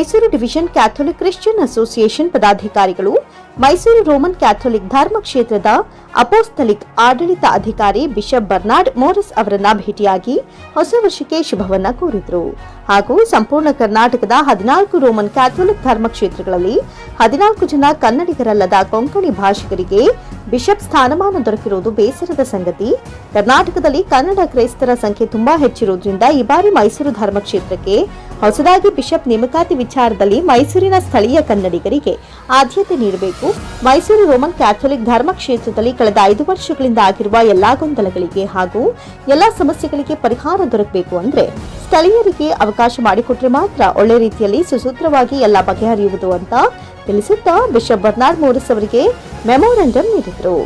Mysuru division Catholic Christian association ಪದಾಧಿಕಾರಿಗಳು, Mysuru Roman Catholic ಧರ್ಮ ಕ್ಷೇತ್ರದ ಅಪೋಸ್ತಲಿಕ್ ಆಡಳಿತ ಅಧಿಕಾರಿ ಬಿಷಪ್ ಬರ್ನಾರ್ಡ್ ಮೋರಿಸ್ ಅವರನ್ನ ಭೇಟಿಯಾಗಿ ಹೊಸ ವರ್ಷಕ್ಕೆ ಶುಭವನ್ನ ಕೋರಿದರು. ಹಾಗೂ ಸಂಪೂರ್ಣ ಕರ್ನಾಟಕದ ಹದಿನಾಲ್ಕು ರೋಮನ್ ಕ್ಯಾಥೋಲಿಕ್ ಧರ್ಮ ಕ್ಷೇತ್ರಗಳಲ್ಲಿ ಹದಿನಾಲ್ಕು ಜನ ಕನ್ನಡಿಗರಲ್ಲದ ಕೊಂಕಣಿ ಭಾಷಿಗರಿಗೆ ಬಿಷಪ್ ಸ್ಥಾನಮಾನ ದೊರಕಿರುವುದು ಬೇಸರದ ಸಂಗತಿ. ಕರ್ನಾಟಕದಲ್ಲಿ ಕನ್ನಡ ಕ್ರೈಸ್ತರ ಸಂಖ್ಯೆ ತುಂಬಾ ಹೆಚ್ಚಿರುವುದರಿಂದ ಈ ಬಾರಿ ಮೈಸೂರು ಧರ್ಮಕ್ಷೇತ್ರಕ್ಕೆ ಹೊಸದಾಗಿ ಬಿಷಪ್ ನೇಮಕಾತಿ ವಿಚಾರದಲ್ಲಿ ಮೈಸೂರಿನ ಸ್ಥಳೀಯ ಕನ್ನಡಿಗರಿಗೆ ಆದ್ಯತೆ ನೀಡಬೇಕು. ಮೈಸೂರು ರೋಮನ್ ಕ್ಯಾಥೋಲಿಕ್ ಧರ್ಮಕ್ಷೇತ್ರದಲ್ಲಿ ಕಳೆದ ಐದು ವರ್ಷಗಳಿಂದ ಆಗಿರುವ ಎಲ್ಲಾ ಗೊಂದಲಗಳಿಗೆ ಹಾಗೂ ಎಲ್ಲಾ ಸಮಸ್ಯೆಗಳಿಗೆ ಪರಿಹಾರ ದೊರಕಬೇಕು ಅಂದ್ರೆ ಸ್ಥಳೀಯರಿಗೆ ಅವಕಾಶ ಮಾಡಿಕೊಟ್ರೆ ಮಾತ್ರ ಒಳ್ಳೆ ರೀತಿಯಲ್ಲಿ ಸುಸೂತ್ರವಾಗಿ ಎಲ್ಲ ಬಗೆಹರಿಯುವುದು ಅಂತ ತಿಳಿಸುತ್ತಾ ಬಿಷಪ್ ಬರ್ನಾರ್ಡ್ ಮೋರಿಸ್ ಅವರಿಗೆ ಮೆಮೋರಂಡಮ್ ನೀಡಿದರು.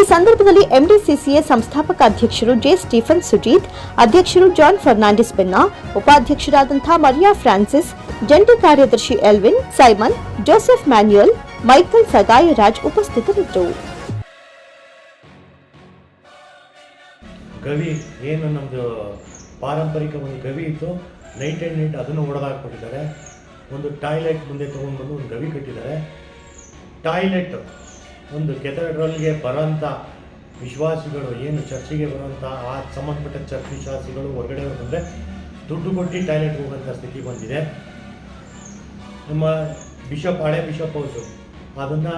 ಈ ಸಂದರ್ಭದಲ್ಲಿ ಎಂಡಿಸಿಸಿಎ ಸಂಸ್ಥಾಪಕ ಅಧ್ಯಕ್ಷರು ಜೆ ಸ್ಟೀಫನ್ ಸುಜೀತ್, ಅಧ್ಯಕ್ಷರು ಜಾನ್ ಫರ್ನಾಂಡಿಸ್ ಬೆನ್ನಾ, ಉಪಾಧ್ಯಕ್ಷರಾದಂಥ ಮರಿಯಾ ಫ್ರಾನ್ಸಿಸ್, ಜಂಟಿ ಕಾರ್ಯದರ್ಶಿ Elvin, Simon, Joseph Manuel, Michael Sagayaraj ಉಪಸ್ಥಿತರಿದ್ದರು. ಕವಿ ಏನು ನಮ್ಮದು ಪಾರಂಪರಿಕ ಒಂದು ಗವಿ ಇತ್ತು. ನೈಟ್ ಆ್ಯಂಡ್ ನೈಟ್ ಅದನ್ನು ಹೊಡೆದಾಕ್ಬಿಟ್ಟಿದ್ದಾರೆ ಒಂದು ಟಾಯ್ಲೆಟ್ ಮುಂದೆ ತೊಗೊಂಡ್ಬಂದು ಒಂದು ಗವಿ ಕಟ್ಟಿದ್ದಾರೆ. ಟಾಯ್ಲೆಟ್ ಒಂದು ಕೆಥಡ್ರಲ್ಗೆ ಬರೋಂಥ ವಿಶ್ವಾಸಿಗಳು, ಏನು ಚರ್ಚಿಗೆ ಬರುವಂಥ ಆ ಸಂಬಂಧಪಟ್ಟ ಚರ್ಚ್ ವಿಶ್ವಾಸಿಗಳು ಹೊರಗಡೆ ಬಂದರೆ ದುಡ್ಡು ಕೊಟ್ಟು ಟಾಯ್ಲೆಟ್ ಹೋಗೋಂಥ ಸ್ಥಿತಿ ಬಂದಿದೆ. ನಮ್ಮ ಬಿಷಪ್, ಹಳೆ ಬಿಷಪ್ ಹೌಸು, ಅದನ್ನು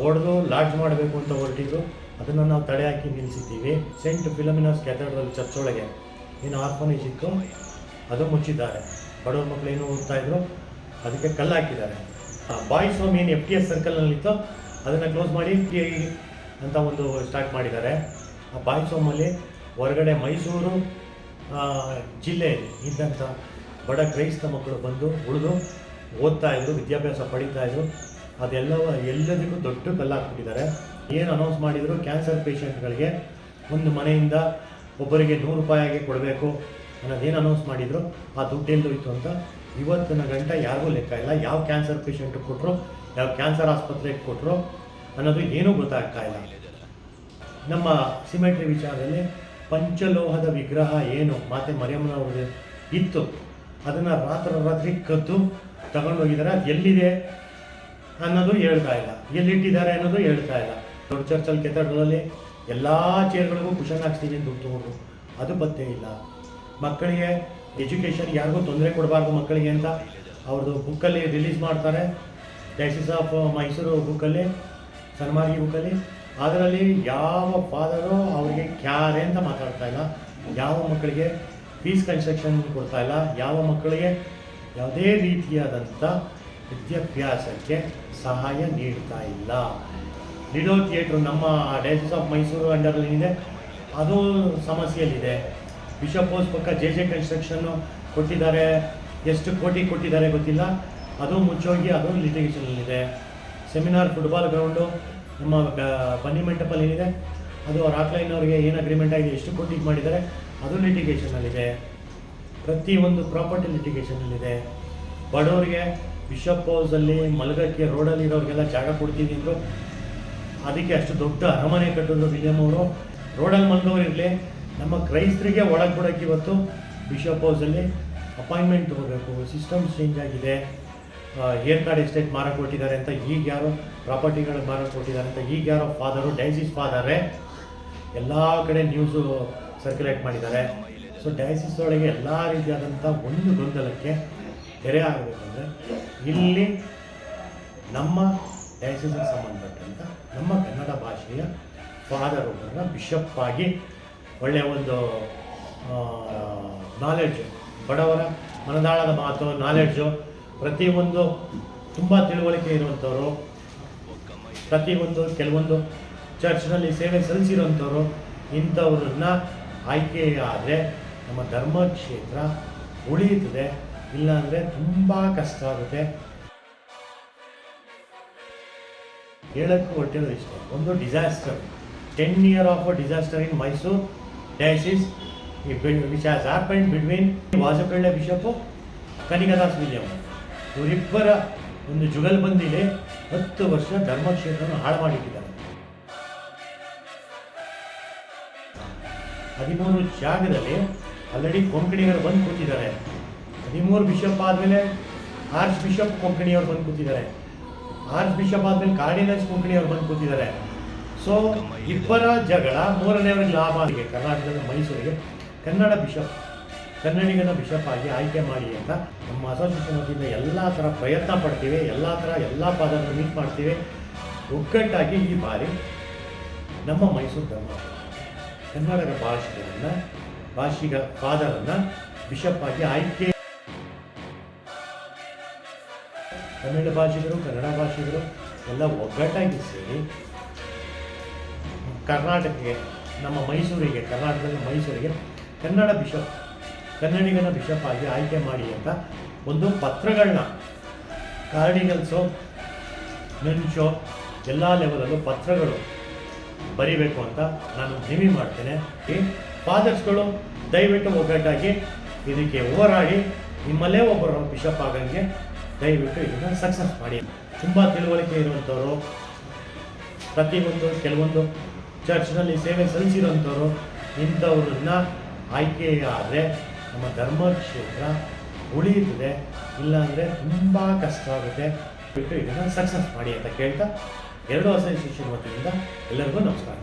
ಹೊಡೆದು ಲಾಡ್ಜ್ ಮಾಡಬೇಕು ಅಂತ ಹೊರಟಿದ್ದು ಅದನ್ನು ನಾವು ತಡೆ ಹಾಕಿ ನಿಲ್ಲಿಸಿದ್ದೀವಿ. ಸೆಂಟ್ ಫಿಲಮಿನಾಸ್ ಕ್ಯಾಥೆಡ್ರಲ್ ಚರ್ಚ್ ಒಳಗೆ. ಏನು ಆರ್ಫನೇಜ್ ಇತ್ತು. ಅದು ಮುಚ್ಚಿದ್ದಾರೆ. ಬಡವ್ರ ಮಕ್ಕಳು ಏನು ಓದ್ತಾ ಇದ್ರು? ಅದಕ್ಕೆ ಕಲ್ಲು ಹಾಕಿದ್ದಾರೆ. ಬಾಯ್ಸ್ ಹೋಮ್ ಏನು ಎಫ್ ಟಿ ಎಸ್ ಸರ್ಕಲ್ನಲ್ಲಿತ್ತು ಅದನ್ನು ಕ್ಲೋಸ್ ಮಾಡಿ ಟಿ ಐ ಅಂತ ಒಂದು ಸ್ಟಾರ್ಟ್ ಮಾಡಿದ್ದಾರೆ. ಆ ಬಾಯ್ಸ್ ಹೋಮಲ್ಲಿ ಹೊರಗಡೆ ಮೈಸೂರು ಜಿಲ್ಲೆಯಲ್ಲಿ ಇದ್ದಂಥ ಬಡ ಕ್ರೈಸ್ತ ಮಕ್ಕಳು ಬಂದು ಉಳಿದು ಓದ್ತಾ ಇದ್ರು, ವಿದ್ಯಾಭ್ಯಾಸ ಪಡೀತಾ ಇದ್ರು. ಅದೆಲ್ಲವ ಎಲ್ಲದಕ್ಕೂ ದೊಡ್ಡ ಕಲ್ಲು ಹಾಕ್ಬಿಟ್ಟಿದ್ದಾರೆ. ಏನು ಅನೌನ್ಸ್ ಮಾಡಿದ್ರು? ಕ್ಯಾನ್ಸರ್ ಪೇಷಂಟ್ಗಳಿಗೆ ಒಂದು ಮನೆಯಿಂದ ಒಬ್ಬರಿಗೆ ನೂರು ರೂಪಾಯಿಗೆ ಕೊಡಬೇಕು. ಅನ್ನೋದೇನು ಅನೌನ್ಸ್ ಮಾಡಿದ್ರು, ಆ ದುಡ್ಡು ಎಲ್ಲೋಯ್ತು ಅಂತ ಇವತ್ತಿನ ಗಂಟೆ ಯಾರಿಗೂ ಲೆಕ್ಕ ಇಲ್ಲ. ಯಾವ ಕ್ಯಾನ್ಸರ್ ಪೇಷಂಟ್ಗೆ ಕೊಟ್ಟರು ಯಾವ ಕ್ಯಾನ್ಸರ್ ಆಸ್ಪತ್ರೆಗೆ ಕೊಟ್ಟರು ಅನ್ನೋದು ಏನೂ ಗೊತ್ತಾಗ್ತಾ ಇಲ್ಲ. ನಮ್ಮ ಸಿಮೆಟ್ರಿ ವಿಚಾರದಲ್ಲಿ ಪಂಚಲೋಹದ ವಿಗ್ರಹ ಏನು, ಮಾತೆ ಮರಿಯಮ್ಮನವ್ರದ್ದು ಇತ್ತು. ಅದನ್ನು ರಾತ್ರಿ ರಾತ್ರಿ ಕದ್ದು ತಗೊಂಡೋಗಿದ್ದಾರೆ ಅದು ಎಲ್ಲಿದೆ ಅನ್ನೋದು ಹೇಳ್ತಾ ಇಲ್ಲ. ಎಲ್ಲಿಟ್ಟಿದ್ದಾರೆ ಅನ್ನೋದು ಹೇಳ್ತಾ ಇಲ್ಲ. ದೊಡ್ಡ ಚರ್ಚಲ್ಲಿ ಕೆತ್ತಡಗಳಲ್ಲಿ ಎಲ್ಲ ಚೇರ್ಗಳಿಗೂ ಕುಶನ್ ಹಾಕ್ಸ್ತೀನಿ, ದುಡ್ಡು ತಗೊಂಡು. ಅದು ಪತ್ತೆ ಇಲ್ಲ. ಮಕ್ಕಳಿಗೆ ಎಜುಕೇಷನ್ ಯಾರಿಗೂ ತೊಂದರೆ ಕೊಡಬಾರ್ದು ಮಕ್ಕಳಿಗೆ ಅಂತ ಅವ್ರದ್ದು ಬುಕ್ಕಲ್ಲಿ ರಿಲೀಸ್ ಮಾಡ್ತಾರೆ. ಟೈಸಿಸ್ ಆಫ್ ಮೈಸೂರು ಬುಕ್ಕಲ್ಲಿ ಸನ್ಮಾರ್ಗಿ ಬುಕ್ಕಲ್ಲಿ ಅದರಲ್ಲಿ ಯಾವ ಫಾದರು ಅವರಿಗೆ ಕ್ಯಾರೆ ಅಂತ ಮಾತಾಡ್ತಾ ಇಲ್ಲ. ಯಾವ ಮಕ್ಕಳಿಗೆ ಫೀಸ್ ಕನ್ಸ್ಟ್ರಕ್ಷನ್ ಕೊಡ್ತಾ ಇಲ್ಲ. ಯಾವ ಮಕ್ಕಳಿಗೆ ಯಾವುದೇ ರೀತಿಯಾದಂಥ ವಿದ್ಯಾಭ್ಯಾಸಕ್ಕೆ ಸಹಾಯ ನೀಡ್ತಾ ಇಲ್ಲ. ಲಿಡೋ ಥಿಯೇಟ್ರು ನಮ್ಮ ಡೈಸಿಸ್ ಆಫ್ ಮೈಸೂರು ಅಂಡರಲ್ಲಿ ಏನಿದೆ ಅದು ಸಮಸ್ಯೆಯಲ್ಲಿದೆ. ಬಿಷಪ್ ಹೌಸ್ ಪಕ್ಕ ಜೆ ಜೆ ಕನ್ಸ್ಟ್ರಕ್ಷನ್ನು ಕೊಟ್ಟಿದ್ದಾರೆ. ಎಷ್ಟು ಕೋಟಿ ಕೊಟ್ಟಿದ್ದಾರೆ ಗೊತ್ತಿಲ್ಲ. ಅದು ಮುಚ್ಚೋಗಿ ಅದು ಲಿಟಿಗೇಷನಲ್ಲಿದೆ ಸೆಮಿನಾರ್ ಫುಟ್ಬಾಲ್ ಗ್ರೌಂಡು ನಮ್ಮ ಬನ್ನಿ ಮಂಟಪಲ್ಲಿ ಏನಿದೆ, ಅದು ರಾಕ್ಲೈನ್ ಅವರಿಗೆ ಏನು ಅಗ್ರಿಮೆಂಟ್ ಆಗಿದೆ, ಎಷ್ಟು ಕೋಟಿಗೆ ಮಾಡಿದ್ದಾರೆ, ಅದು ಲಿಟಿಗೇಷನಲ್ಲಿದೆ ಪ್ರತಿಯೊಂದು ಪ್ರಾಪರ್ಟಿ ಲಿಟಿಗೇಷನಲ್ಲಿದೆ ಬಡವರಿಗೆ ಬಿಷಪ್ ಹೌಸಲ್ಲಿ ಮಲಗಕ್ಕೆ ರೋಡಲ್ಲಿ ಇರೋರಿಗೆಲ್ಲ ಜಾಗ ಕೊಡ್ತೀವಿ ಅಂದರು, ಅದಕ್ಕೆ ಅಷ್ಟು ದೊಡ್ಡ ಅರಮನೆ ಕಟ್ಟಿದ್ರು ವಿಲಿಯಂ ಅವರು. ರೋಡಲ್ಲಿ ಮಲಗೋರು ಇರಲಿ ನಮ್ಮ ಕ್ರೈಸ್ತರಿಗೆ ಒಳಗೆ ಇವತ್ತು ಬಿಷಪ್ ಹೌಸಲ್ಲಿ ಅಪಾಯಿಂಟ್ಮೆಂಟ್ ತೊಗೋಬೇಕು. ಸಿಸ್ಟಮ್ ಚೇಂಜ್ ಆಗಿದೆ. ಏರ್ ಕಾರ್ಡ್ ಎಸ್ಟೇಟ್ ಮಾರಕ್ಕೆ ಕೊಟ್ಟಿದ್ದಾರೆ ಅಂತ ಈಗ ಯಾರೋ ಪ್ರಾಪರ್ಟಿಗಳು ಮಾರಕ್ಕೆ ಕೊಟ್ಟಿದ್ದಾರೆ ಅಂತ ಈಗ ಯಾರೋ ಫಾದರು ಡೈಸಿಸ್ ಫಾದರೇ ಎಲ್ಲ ಕಡೆ ನ್ಯೂಸು ಸರ್ಕ್ಯುಲೇಟ್ ಮಾಡಿದ್ದಾರೆ. ಸೊ ಡೈಸಿಸ್ ಒಳಗೆ ಎಲ್ಲ ರೀತಿಯಾದಂಥ ಒಂದು ಗೊಂದಲಕ್ಕೆ ತೆರೆ ಆಗಬೇಕಂದ್ರೆ ಇಲ್ಲಿ ನಮ್ಮ ಡಯಾಸಿಸ್ಗೆ ಸಂಬಂಧಪಟ್ಟಂಥ ನಮ್ಮ ಕನ್ನಡ ಭಾಷೆಯ ಫಾದರ್ ಒಬ್ಬರನ್ನ ಬಿಷಪ್ ಆಗಿ ಒಳ್ಳೆಯ ಒಂದು ನಾಲೆಡ್ಜು ಬಡವರ ಮನದಾಳದ ಮಾತು ನಾಲೆಡ್ಜು ಪ್ರತಿಯೊಂದು ತುಂಬ ತಿಳುವಳಿಕೆ ಇರುವಂಥವ್ರು ಪ್ರತಿಯೊಂದು ಕೆಲವೊಂದು ಚರ್ಚ್ನಲ್ಲಿ ಸೇವೆ ಸಲ್ಲಿಸಿರೋಂಥವ್ರು ಇಂಥವ್ರನ್ನ ಆಯ್ಕೆ ಆದರೆ ನಮ್ಮ ಧರ್ಮಕ್ಷೇತ್ರ ಉಳಿಯುತ್ತದೆ, ಇಲ್ಲಾಂದರೆ ತುಂಬ ಕಷ್ಟ ಆಗುತ್ತೆ. ಹೇಳೋಕ್ಕೂ ಹೊರಟಿರೋದು ಇಷ್ಟ. ಒಂದು disaster ten year of a disaster in Mysuru diocese which has happen between Vasapalle bishop Kanikadas William ಇವರಿಬ್ಬರ ಒಂದು ಜುಗಲ್ಬಂದಿಲಿ ಹತ್ತು ವರ್ಷ ಧರ್ಮಕ್ಷೇತ್ರವನ್ನು ಹಾಳು ಮಾಡಿಟ್ಟಿದ್ದಾರೆ ಹದಿಮೂರು ಜಾಗದಲ್ಲಿ ಆಲ್ರೆಡಿ ಕೊಂಕಣಿಗರು ಬಂದು ಕೂತಿದ್ದಾರೆ. ಹದಿಮೂರು ಬಿಷಪ್ ಆದಮೇಲೆ ಆರ್ಚ್ ಬಿಷಪ್ ಕೊಂಕಣಿಯವ್ರು ಬಂದು ಕೂತಿದ್ದಾರೆ. ಆರ್ಚ್ ಬಿಷಪ್ ಆದಮೇಲೆ ಕಾರ್ಡಿನಲ್ಸ್ ಕೊಂಕಣಿಯವರು ಬಂದು ಕೂತಿದ್ದಾರೆ. ಸೊ ಇಬ್ಬರ ಜಗಳ ಮೂರನೆಯವರಿಗೆ ಲಾಭ ಆಗಿದೆ ಕರ್ನಾಟಕದ ಮೈಸೂರಿಗೆ ಕನ್ನಡ ಬಿಷಪ್ ಕನ್ನಡಿಗನ ಬಿಷಪ್ ಆಗಿ ಆಯ್ಕೆ ಮಾಡಿ ಅಂತ ನಮ್ಮ ಅಸೋಸಿಯೇಷನ್ ವತಿಯಿಂದ ಎಲ್ಲ ಥರ ಪ್ರಯತ್ನ ಪಡ್ತೀವಿ, ಎಲ್ಲ ಥರ ಎಲ್ಲ ಪಾದವನ್ನು ಮೀಟ್ ಮಾಡ್ತೀವಿ. ಒಗ್ಗಟ್ಟಾಗಿ ಈ ಬಾರಿ ನಮ್ಮ ಮೈಸೂರು ಧರ್ಮ, ಕನ್ನಡದ ಭಾಷೆಗಳನ್ನು ಭಾಷಿಗ ಫಾದರನ್ನು ಬಿಷಪ್ ಆಗಿ ಆಯ್ಕೆ ಕನ್ನಡ ಭಾಷಿಗರು ಕನ್ನಡ ಭಾಷಿಗರು ಎಲ್ಲ ಒಗ್ಗಟ್ಟಾಗಿ ಸೇರಿ ಕರ್ನಾಟಕಕ್ಕೆ, ನಮ್ಮ ಮೈಸೂರಿಗೆ, ಕರ್ನಾಟಕದ ಮೈಸೂರಿಗೆ ಕನ್ನಡ ಬಿಷಪ್, ಕನ್ನಡಿಗನ ಬಿಷಪ್ ಆಗಿ ಆಯ್ಕೆ ಮಾಡಿ ಅಂತ ಒಂದು ಪತ್ರಗಳನ್ನ ಕಾರ್ಡಿನಲ್ಸು ನೆನ್ಶೋ ಎಲ್ಲ ಲೆವೆಲಲ್ಲೂ ಪತ್ರಗಳು ಬರೀಬೇಕು ಅಂತ ನಾನು ಮನವಿ ಮಾಡ್ತೇನೆ. ಈ ಫಾದರ್ಸ್ಗಳು ದಯವಿಟ್ಟು ಒಗ್ಗಟ್ಟಾಗಿ ಇದಕ್ಕೆ ಓವರಾಗಿ ನಿಮ್ಮಲ್ಲೇ ಒಬ್ಬರು ಬಿಷಪ್ ಆಗಂಗೆ ದಯವಿಟ್ಟು ಇದನ್ನು ಸಕ್ಸಸ್ ಮಾಡಿ. ತುಂಬ ತಿಳುವಳಿಕೆ ಇರುವಂಥವ್ರು ಪ್ರತಿಯೊಂದು, ಕೆಲವೊಂದು ಚರ್ಚ್ನಲ್ಲಿ ಸೇವೆ ಸಲ್ಲಿಸಿರೋಂಥವ್ರು ಇಂಥವ್ರನ್ನ ಆಯ್ಕೆಯಾದರೆ ನಮ್ಮ ಧರ್ಮಕ್ಷೇತ್ರ ಉಳಿಯುತ್ತದೆ. ಇಲ್ಲಾಂದರೆ ತುಂಬ ಕಷ್ಟ ಆಗುತ್ತೆ. ಬಿಟ್ಟು ಇದನ್ನು ಸಕ್ಸಸ್ ಮಾಡಿ ಅಂತ ಕೇಳ್ತಾ, ಎರಡು ಅಸೋಸಿಯೇಷನ್ ವತಿಯಿಂದ ಎಲ್ಲರಿಗೂ ನಮಸ್ಕಾರ.